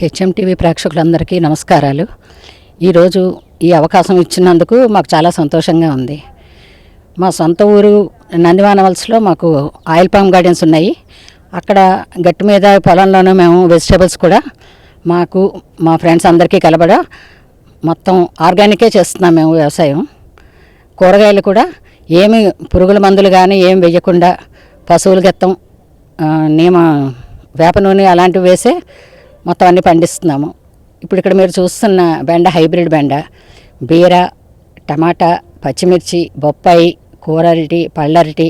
HMTV ప్రేక్షకులందరికీ నమస్కారాలు. ఈరోజు ఈ అవకాశం ఇచ్చినందుకు మాకు చాలా సంతోషంగా ఉంది. మా సొంత ఊరు నందివానవల్స్లో మాకు ఆయిల్ పామ్ గార్డెన్స్ ఉన్నాయి. అక్కడ గట్టు మీద పొలంలోనూ మేము వెజిటేబుల్స్ కూడా మాకు మా ఫ్రెండ్స్ అందరికీ కలబడ మొత్తం ఆర్గానికే చేస్తున్నాం మేము వ్యవసాయం. కూరగాయలు కూడా ఏమి పురుగుల మందులు కానీ ఏం వేయకుండా పశువుల గెత్తం నియమ వేప నూనె అలాంటివి వేసే మొత్తం అన్ని పండిస్తున్నాము. ఇప్పుడు ఇక్కడ మీరు చూస్తున్న బెండ హైబ్రిడ్ బెండ బీర టమాటా పచ్చిమిర్చి బొప్పాయి కూరరటి పళ్ళరటి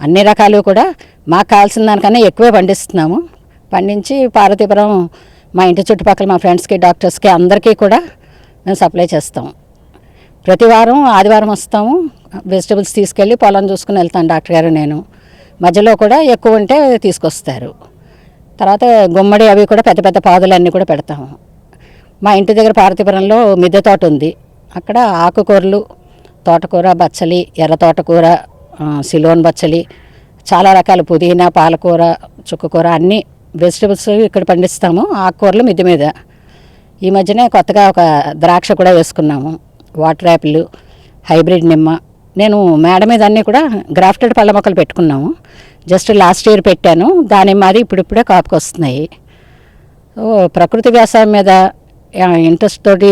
అన్ని రకాలు కూడా మాకు కావాల్సిన దానికన్నా ఎక్కువే పండిస్తున్నాము. పండించి పార్వతీపురం మా ఇంటి చుట్టుపక్కల మా ఫ్రెండ్స్కి డాక్టర్స్కి అందరికీ కూడా మేము సప్లై చేస్తాము. ప్రతి వారం ఆదివారం వస్తాము. వెజిటబుల్స్ తీసుకెళ్ళి పొలం చూసుకుని వెళ్తాను డాక్టర్ గారు నేను. మధ్యలో కూడా ఎక్కువ ఉంటే తీసుకొస్తారు. తర్వాత గుమ్మడి అవి కూడా పెద్ద పెద్ద పాదులన్నీ కూడా పెడతాము మా ఇంటి దగ్గర పార్వతీపురంలో మిద్దె తోట ఉంది. అక్కడ ఆకుకూరలు తోటకూర బచ్చలి ఎర్ర తోటకూర సిలోన్ బచ్చలి చాలా రకాల పుదీనా పాలకూర చుక్కకూర అన్నీ వెజిటబుల్స్ ఇక్కడ పండిస్తాము. ఆకుకూరలు మిద్దె మీద. ఈ మధ్యనే కొత్తగా ఒక ద్రాక్ష కూడా వేసుకున్నాము. వాటర్ యాపిల్ హైబ్రిడ్ నిమ్మ. నేను మేడ మీద అన్నీ కూడా గ్రాఫ్టెడ్ పళ్ళ మొక్కలు పెట్టుకున్నాము. జస్ట్ లాస్ట్ ఇయర్ పెట్టాను. దాని మరి ఇప్పుడిప్పుడే కాపుకి వస్తున్నాయి ప్రకృతి వ్యవసాయం మీద ఇంట్రెస్ట్ తోటి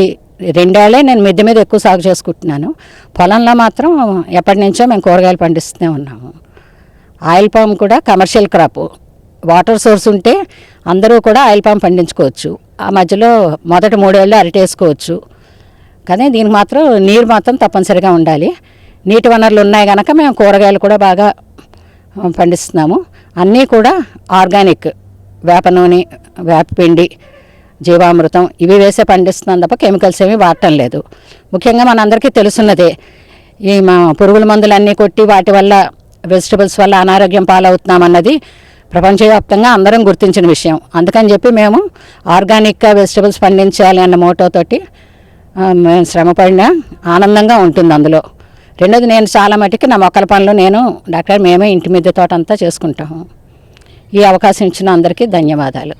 రెండేళ్ళే నేను మిద్దె మీద ఎక్కువ సాగు చేసుకుంటున్నాను. పొలంలో మాత్రం ఎప్పటి నుంచో మేము కూరగాయలు పండిస్తూనే ఉన్నాము. ఆయిల్ పామ్ కూడా కమర్షియల్ క్రాప్. వాటర్ సోర్స్ ఉంటే అందరూ కూడా ఆయిల్ పామ్ పండించుకోవచ్చు. ఆ మధ్యలో మొదటి మూడేళ్ళు అరటేసుకోవచ్చు. కానీ దీనికి మాత్రం నీరు మాత్రం తప్పనిసరిగా ఉండాలి. నీటి వనరులు ఉన్నాయి కనుక మేము కూరగాయలు కూడా బాగా పండిస్తున్నాము. అన్నీ కూడా ఆర్గానిక్. వేప నూనె వేపపిండి జీవామృతం ఇవి వేసే పండిస్తున్నాం తప్ప కెమికల్స్ ఏమీ వాడటం లేదు. ముఖ్యంగా మనందరికీ తెలుసున్నదే ఈ మా పురుగుల మందులన్నీ కొట్టి వాటి వల్ల వెజిటబుల్స్ వల్ల అనారోగ్యం పాలవుతున్నామన్నది ప్రపంచవ్యాప్తంగా అందరం గుర్తించిన విషయం. అందుకని చెప్పి మేము ఆర్గానిక్గా వెజిటబుల్స్ పండించాలి అన్న మోటోతోటి మేము శ్రమపడిన ఆనందంగా ఉంటుంది అందులో రెండోది నేను చాలా మటుకు నా మొక్కల పనులు నేను డాక్టర్ మేమే ఇంటి మీద తోట అంతా చేసుకుంటాము. ఈ అవకాశం ఇచ్చిన అందరికీ ధన్యవాదాలు.